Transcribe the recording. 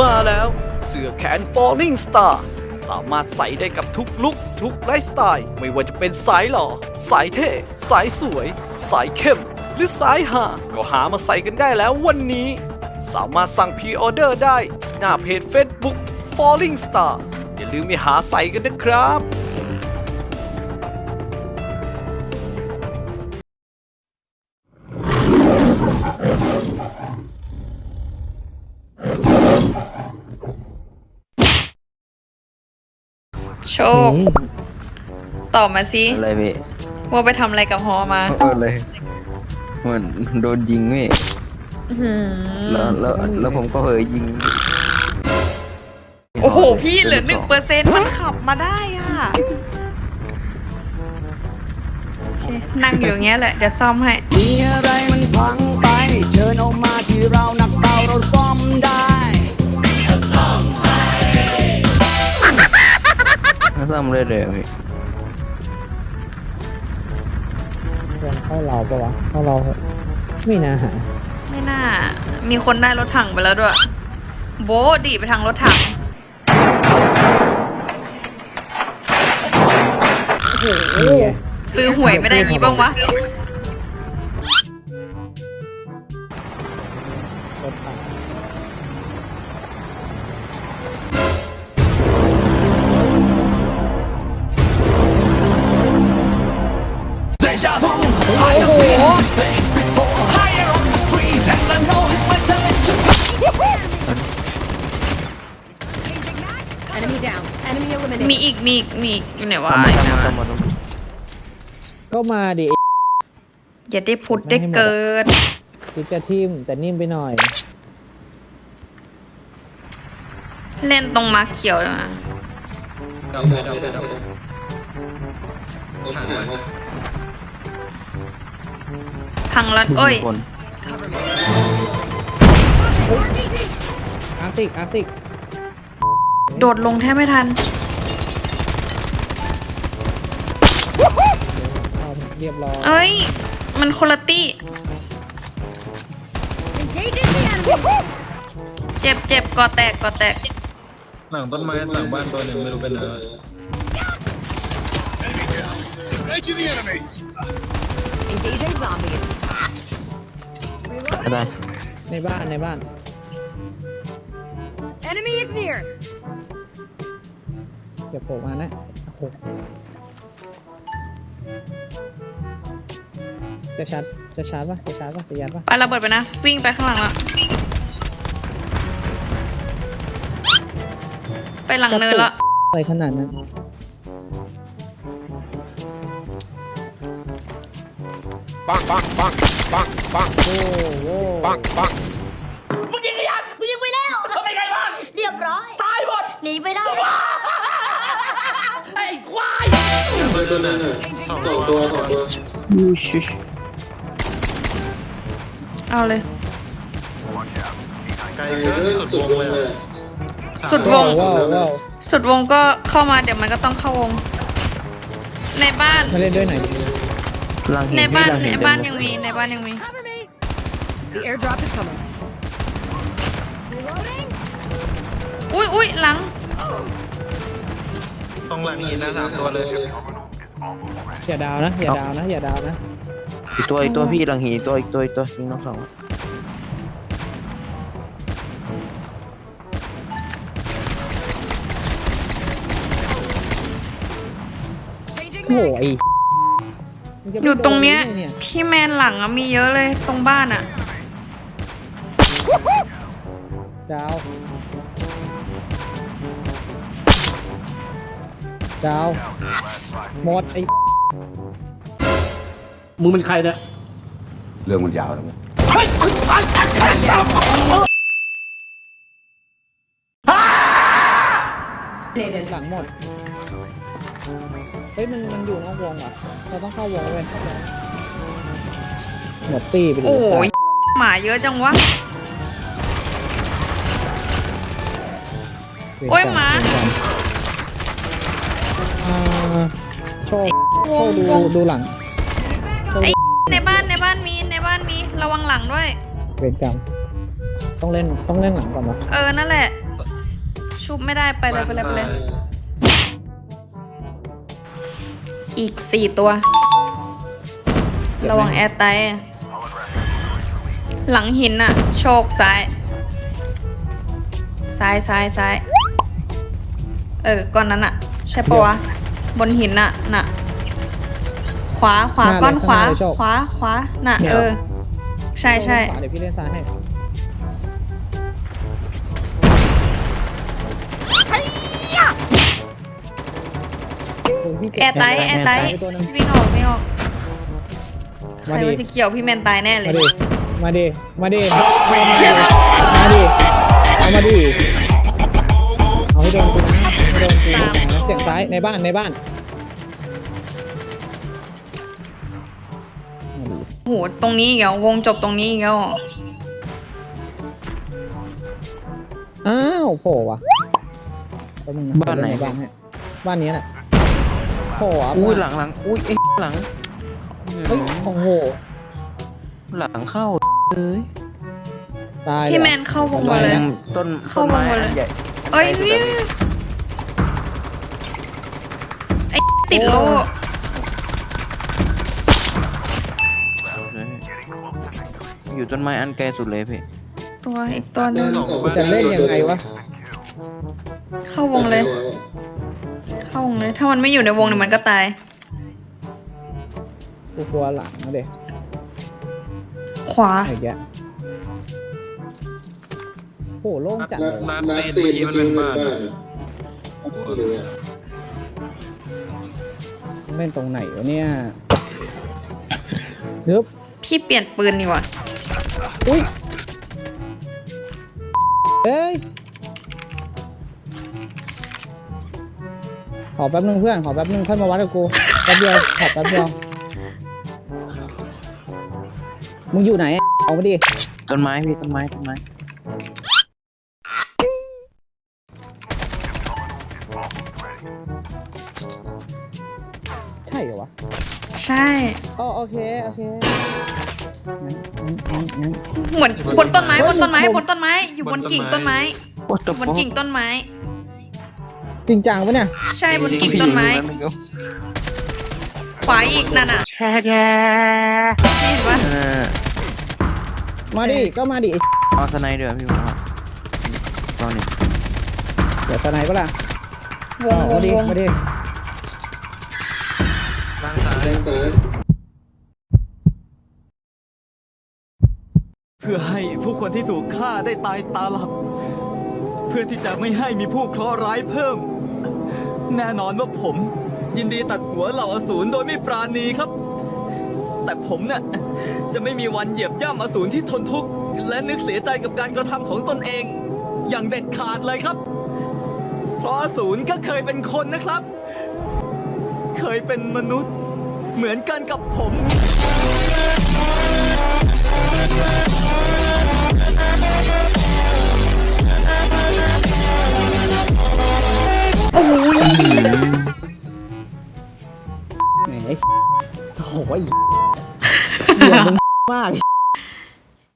มาแล้วเสื้อแขน Falling Star สามารถใส่ได้กับทุกลุกทุกไลฟ์สไตล์ ไม่ว่าจะเป็นสายหล่อ สายเท่ สายสวย สายเข้ม หรือสายหาก็หามาใส่กันได้แล้ววันนี้ สามารถสั่งพรีออเดอร์ได้ที่หน้าเพจ Facebook Falling Star อย่าลืมไปหาใส่กันนะครับ โชค ตอบมาสิอะไรพี่ว่าไปทำอะไรกับฮอมาเออเลยเหมือนโดนยิงพี่อื้อหือแล้วแล้วแล้วผมก็เผยยิงโอ้โห พี่เหลือหนึ่งเปอร์เซ็นต์มันขับมาได้อะโอเคนั่งอยู่อย่างเงี้ยแหละ เดี๋ยวซ่อมให้ มีอะไรมันพังไป เชิญเอามาที่เราหนักเบาเราซ่อมได้ ไม่ซ่อมเลยเลยพี่เข้าเราปะวะเข้าเราเหอะไม่น่าหาไม่น่า มีคนได้รถถังไปแล้วด้วย โบะดีไปทางรถถังนี่ไงซื้อหวยไม่ได้งี้บ้างวะ โอ้โหมีอีก มีอีก มีอีกอยู่ไหนวะเข้ามาเข้ามาเข้ามาก็มาดิอย่าได้พุดได้เกิดคือจะทิมแต่นิ่มไปหน่อย เล่นตรงมาร์คเขียวนะ พังแล้วโอ้ยคนอาร์ติกอาร์ติกโดดลงแทบไม่ทัน เอาเรียบร้อยเอ้ย มันคนละตี้เจ็บเจ็บกอแตกกอแตก หลังต้นไม้หลังบ้านตัวหนึ่งไม่รู้เป็นอะไร อะไรในบ้านในบ้าน Enemy is near. เดี๋ยวโผล่มานะโอ้โหจะชาร์จจะชาร์จปะจะชาร์จปะจะยัดปะไประเบิดไปนะ วิ่งไปข้างหลังแล้วไปหลังเนินแล้วอะไรขนาดนั้น ปังปังปังปังปังโอ้โหปังปังกูยิงไปแล้วทำไมไงบ้างเรียบร้อยตายหมดหนีไปได้ตัวหนึ่งสองตัวสองตัวยูชิชเอาเลยไกลเกินสุดวงเลยสุดวงว้าวว้าวสุดวงก็เข้ามาเดี๋ยวมันก็ต้องเข้าวง ในบ้านมาเล่นด้วยหน่อย หลังหินในบ้านพี่ในหลังบ้านหิยังมีในบ้านยังมี The airdrop is coming. อุ้ยอุ้ยหลัง ตรงหลังหินนะสามตัวเลยอย่าดาวนะ อย่าดาวนะ อย่าดาวนะ อีกตัวอีกตัวพี่หลังหินอีกตัวอีกตัวอีกตัวยิงน้องสองโอ้โหไอ้มึจะ อไปยู่ตรงเนี้ยโดได้ไพี่แมนหลังอะมีเยอะเลยตรงบ้านอะดาว ดาว หมดไอ้ มึงเป็นใครเนี่ย เรื่องมันยาวแล้วมั้ยหลังหมด เฮ้ยมันมันอยู่นอกวงเหรอะเราต้องเข้าวงเลยหมดตีไปเลยโอ้ยหมาเยอะจังวะเวรกรรโอ้ยหมาเวรกรรอ่าโชควโชงคดูวงดูหลังโชคไอ้ในบ้านในบ้านมีในบ้านมีระวังหลังด้วย เวรกรรมต้องเล่นต้องเล่นหลังก่อนวะเออนั่นแหละ ชุบไม่ได้ไปเลยไปเลยไปเลย อีกสี่ตัว ระวังแอร์ไตายหลังหินอะโชคซ้าย ซ้ายซ้ายซ้าย เออก้อนนั้นอะใช่ปะวะ บนหินอะน่ะ ขวาขวาก้อนขวา ขวาขวาน่ะ เออ ใช่ใช่ขวาเดี๋ยวพี่เล่นซ้ายให้ แอร์ไตายแอร์ไตายไปตัวหนึงวิ่งออกวิ่งออก ใครมาดิว่าสีเขียวพี่แมนตายแน่เลย มาดิ มาดิ มาดิมาดิเอามาดิ เอาให้โดนกูนะให้โดนกูนะเสียงซ้ายในบ้านในบ้านโหตรงนี้อีกแล้ววงจบตรงนี้อีกแล้วอ้าวโผล่ว่ะแป๊บนึงะบ้านไหนบ้านให้บ้านนี้แหละ โผล่อะอุ้ยหลังหลังอุ้ยไอ้หลังเฮ้ยโอ้โหหลังเข้าเอ้ยตายพี่แมเลยนเข้าวงมาเลยต้นเข้าต้นไม้วงมาเลยอันใหญ่เอ้ยนี่ไอติดโลอยู่ต้นไม้อันไกลสุดเลยพี่ตัวอีกตัวหนึงจะเล่นยังไงวะ เข้าวงเลยเข้า วงเลย ถ้ามันไม่อยู่ในวงเนี่ยมันก็ตาย กูกลัวหลังนะเด็กขวา ไอ้แกโหโล่งจัดเลยนัดนัดซีนเมื่อกี้มันเป็นบ้านอะเล่นตรงไหนวะเนี่ยนึบพี่เปลี่ยนปืนดีกว่า อุ้ยเอ้ย อแป๊บนึงเพื่อนขอแป๊บนึงค่อยมาวัดกับกูแป๊บเดียวขอแป๊บเดียวมึงอยู่ไหนอะเอามาดิต้นไม้พี่ต้นไม้ต้นไม้ใช่เหรอวะใช่ อ๋อโอเคโอเคงั้นงั้นงั้น เหมือนบนต้นไม้บนต้นไม้บนต้นไม้อยู่บนกิ่งต้นไม้โอ้ตบนกิ่งต้นไม้ จริงจังปะเนี่ยใช่บนกิ่งต้นไม้ขวาอีกนั่นน่ะเห็นปะเออมาดิก็มาดิไอ้เอาสไนเดอร์พี่ผมเอาตอนนี้เดี๋ยวตอนไหนก็ล่ะวงวมางดิวงมาดิล่างซ้ายล่างซ้ายเพื่อให้ผู้คนที่ถูกฆ่าได้ตายตาหลับ เพื่อที่จะไม่ให้มีผู้เคราะห์ร้ายเพิ่ม แน่นอนว่าผม ยินดีตัดหัวเหล่าอสูรโดยไม่ปราณีครับ แต่ผมเนี่ยจะไม่มีวันเหยียบย่ำอสูรที่ทนทุกข์และนึกเสียใจกับการกระทำของตนเอง อย่างเด็ดขาดเลยครับ เพราะอสูรก็เคยเป็นคนนะครับ เคยเป็นมนุษย์เหมือนกันกับผม มาก